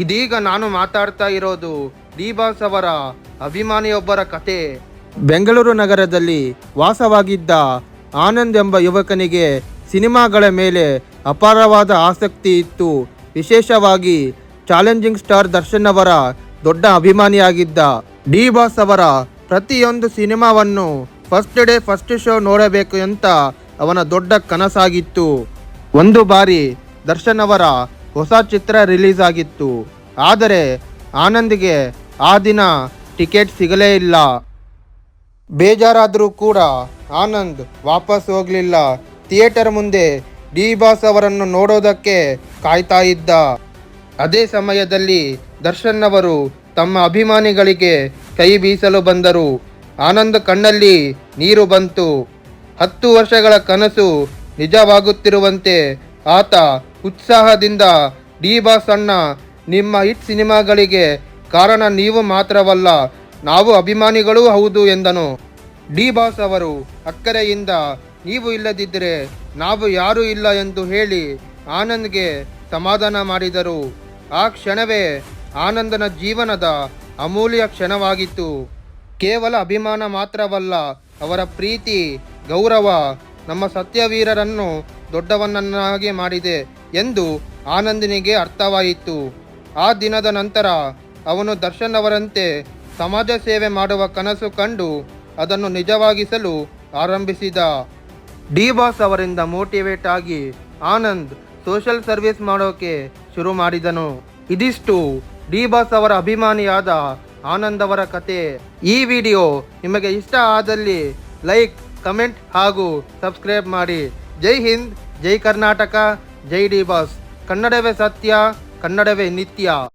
ಇದೀಗ ನಾನು ಮಾತಾಡ್ತಾ ಇರೋದು ಡಿ ಬಾಸ್ ಅವರ ಅಭಿಮಾನಿಯೊಬ್ಬರ ಕತೆ. ಬೆಂಗಳೂರು ನಗರದಲ್ಲಿ ವಾಸವಾಗಿದ್ದ ಆನಂದ್ ಎಂಬ ಯುವಕನಿಗೆ ಸಿನಿಮಾಗಳ ಮೇಲೆ ಅಪಾರವಾದ ಆಸಕ್ತಿ ಇತ್ತು. ವಿಶೇಷವಾಗಿ ಚಾಲೆಂಜಿಂಗ್ ಸ್ಟಾರ್ ದರ್ಶನ್ ಅವರ ದೊಡ್ಡ ಅಭಿಮಾನಿಯಾಗಿದ್ದ ಡಿ ಬಾಸ್ ಅವರ ಪ್ರತಿಯೊಂದು ಸಿನಿಮಾವನ್ನು ಫಸ್ಟ್ ಡೇ ಫಸ್ಟ್ ಶೋ ನೋಡಬೇಕು ಅಂತ ಅವನ ದೊಡ್ಡ ಕನಸಾಗಿತ್ತು. ಒಂದು ಬಾರಿ ದರ್ಶನ್ ಅವರ ಹೊಸ ಚಿತ್ರ ರಿಲೀಸ್ ಆಗಿತ್ತು ಆದರೆ ಆನಂದ್ಗೆ ಆ ದಿನ ಟಿಕೆಟ್ ಸಿಗಲೇ ಇಲ್ಲ. ಬೇಜಾರಾದರೂ ಕೂಡ ಆನಂದ್ ವಾಪಸ್ ಹೋಗಲಿಲ್ಲ. ಥಿಯೇಟರ್ ಮುಂದೆ ಡಿ ಬಾಸ್ ಅವರನ್ನು ನೋಡೋದಕ್ಕೆ ಕಾಯ್ತಾ ಇದ್ದ. ಅದೇ ಸಮಯದಲ್ಲಿ ದರ್ಶನ್ ಅವರು ತಮ್ಮ ಅಭಿಮಾನಿಗಳಿಗೆ ಕೈ ಬೀಸಲು ಬಂದರು. ಆನಂದ್ ಕಣ್ಣಲ್ಲಿ ನೀರು ಬಂತು. ಹತ್ತು ವರ್ಷಗಳ ಕನಸು ನಿಜವಾಗುತ್ತಿರುವಂತೆ ಆತ ಉತ್ಸಾಹದಿಂದ ಡಿ ಬಾಸ್ ಅಣ್ಣ, ನಿಮ್ಮ ಹಿಟ್ ಸಿನಿಮಾಗಳಿಗೆ ಕಾರಣ ನೀವು ಮಾತ್ರವಲ್ಲ, ನಾವು ಅಭಿಮಾನಿಗಳೂ ಹೌದು ಎಂದನು. ಡಿ ಬಾಸ್ ಅವರು, ಅಕ್ಕರೆಯಿಂದ, ನೀವು ಇಲ್ಲದಿದ್ದರೆ ನಾವು ಯಾರೂ ಇಲ್ಲ ಎಂದು ಹೇಳಿ ಆನಂದ್ಗೆ ಸಮಾಧಾನ ಮಾಡಿದರು. ಆ ಕ್ಷಣವೇ ಆನಂದನ ಜೀವನದ ಅಮೂಲ್ಯ ಕ್ಷಣವಾಗಿತ್ತು. ಕೇವಲ ಅಭಿಮಾನ ಮಾತ್ರವಲ್ಲ, ಅವರ ಪ್ರೀತಿ, ಗೌರವ, ನಮ್ಮ ಸತ್ಯವೀರರನ್ನು ದೊಡ್ಡವನನ್ನಾಗಿ ಮಾಡಿದೆ ಎಂದು ಆನಂದನಿಗೆ ಅರ್ಥವಾಯಿತು. ಆ ದಿನದ ನಂತರ ಅವನು ದರ್ಶನ್ ಅವರಂತೆ ಸಮಾಜ ಸೇವೆ ಮಾಡುವ ಕನಸು ಕಂಡು ಅದನ್ನು ನಿಜವಾಗಿಸಲು ಆರಂಭಿಸಿದ. ಡಿ ಬಾಸ್ ಅವರಿಂದ ಮೋಟಿವೇಟ್ ಆಗಿ ಆನಂದ್ ಸೋಷಿಯಲ್ ಸರ್ವಿಸ್ ಮಾಡೋಕೆ ಶುರು ಮಾಡಿದನು. ಇದಿಷ್ಟು ಡಿ ಬಾಸ್ ಅವರ ಅಭಿಮಾನಿಯಾದ ಆನಂದ್ ಅವರ ಕತೆ. ಈ ವಿಡಿಯೋ ನಿಮಗೆ ಇಷ್ಟ ಆದಲ್ಲಿ ಲೈಕ್, ಕಮೆಂಟ್ ಹಾಗೂ ಸಬ್ಸ್ಕ್ರೈಬ್ ಮಾಡಿ. ಜೈ ಹಿಂದ್ ಜೈ ಕರ್ನಾಟಕ ಜೈ ಡಿ ಬಾಸ್. ಕನ್ನಡವೇ ಸತ್ಯ ಕನ್ನಡವೇ ನಿತ್ಯ.